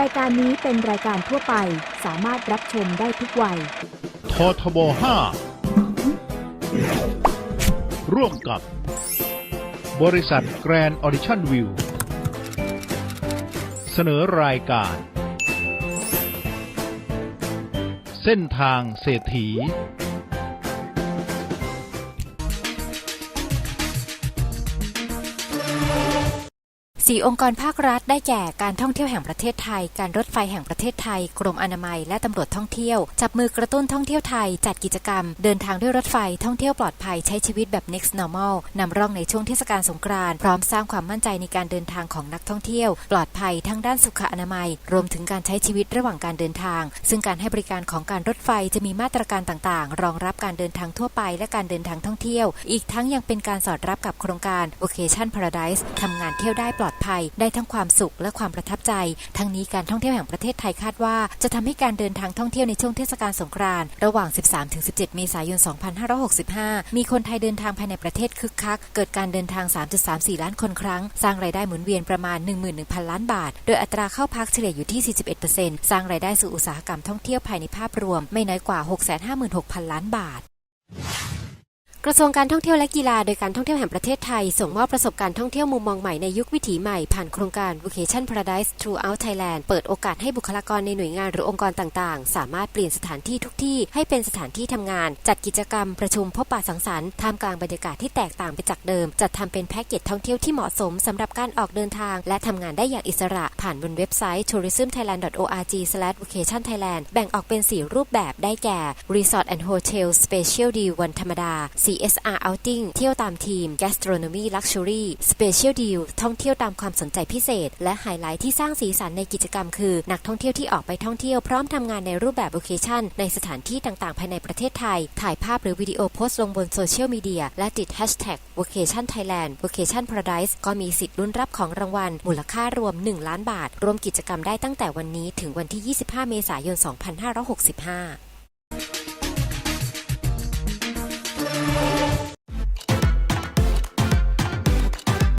รายการนี้เป็นรายการทั่วไปสามารถรับชมได้ทุกวัย ททบ 5 ร่วมกับ บริษัทแกรนด์ออดิชั่นวิว เสนอรายการ เส้นทางเศรษฐี สี่องค์กรภาครัฐได้แก่การท่องเที่ยวแห่งประเทศไทย การรถไฟแห่งประเทศไทย กรมอนามัย และตำรวจท่องเที่ยว จับมือกระตุ้นท่องเที่ยวไทย จัดกิจกรรม เดินทางด้วยรถไฟท่องเที่ยวปลอดภัยใช้ชีวิตแบบ next normal นำร่องในช่วงเทศกาลสงกรานต์พร้อมสร้างความมั่นใจในการเดินทางของนักท่องเที่ยว ปลอดภัยทั้งด้านสุขอนามัย รวมถึงการใช้ชีวิตระหว่างการเดินทาง ซึ่งการให้บริการของการรถไฟจะมีมาตรการต่างๆ รองรับการเดินทางทั่วไปและการเดินทางท่องเที่ยว อีกทั้งยังเป็นการสอดรับกับโครงการ Vacation Paradise ทำงานเที่ยวได้ปลอดภัย ได้ทั้งความสุขและความประทับใจ ทั้งนี้การท่องเที่ยวแห่งประเทศไทยคาดว่า จะทำให้การเดินทางท่องเที่ยวในช่วงเทศกาลสงกรานต์ระหว่าง 13-17 เมษายน 2565 มีคนไทยเดินทางภายในประเทศคึกคัก เกิดการเดินทาง 3.34 ล้านคนครั้ง สร้างรายได้หมุนเวียนประมาณ 11,000 ล้านบาท โดยอัตราเข้าพักเฉลี่ยอยู่ที่ 41%สร้างรายได้สู่อุตสาหกรรมท่องเที่ยวภายในภาพรวมไม่น้อยกว่า 656,000 ล้านบาท กระทรวงการท่องเที่ยวและกีฬาโดยการท่องเที่ยวแห่งประเทศไทย ส่งมอบประสบการณ์ท่องเที่ยวมุมมองใหม่ในยุควิถีใหม่ผ่านโครงการ Vacation Paradise Throughout Thailand เปิดโอกาสให้บุคลากรในหน่วยงานหรือองค์กรต่างๆ สามารถเปลี่ยนสถานที่ทุกที่ให้เป็นสถานที่ทำงาน จัดกิจกรรมประชุมพบปะสังสรรค์ท่ามกลางบรรยากาศที่แตกต่างไปจากเดิม จัดทำเป็นแพ็กเกจท่องเที่ยวที่เหมาะสมสำหรับการออกเดินทาง และทำงานได้อย่างอิสระผ่านบนเว็บไซต์ tourismthailand.org/vacationthailand แบ่งออกเป็น 4 รูปแบบได้แก่ Resort and Hotel Special Deal วันธรรมดา CSR Outing เที่ยวตามทีม Gastronomy Luxury Special Deal ท่องเที่ยวตามความสนใจพิเศษ และไฮไลท์ที่สร้างสีสันในกิจกรรมคือ นักท่องเที่ยวที่ออกไปท่องเที่ยวพร้อมทำงานในรูปแบบ Vacation ในสถานที่ต่างๆ ภายในประเทศไทย ถ่ายภาพหรือวิดีโอโพสต์ลงบนโซเชียลมีเดียและติด Hashtag Vacation Thailand Vacation Paradise ก็มีสิทธิ์ลุ้นรับของรางวัล มูลค่ารวม 1 ล้านบาท รวมกิจกรรมได้ตั้งแต่วันนี้ถึงวันที่ 25 เมษายน 2565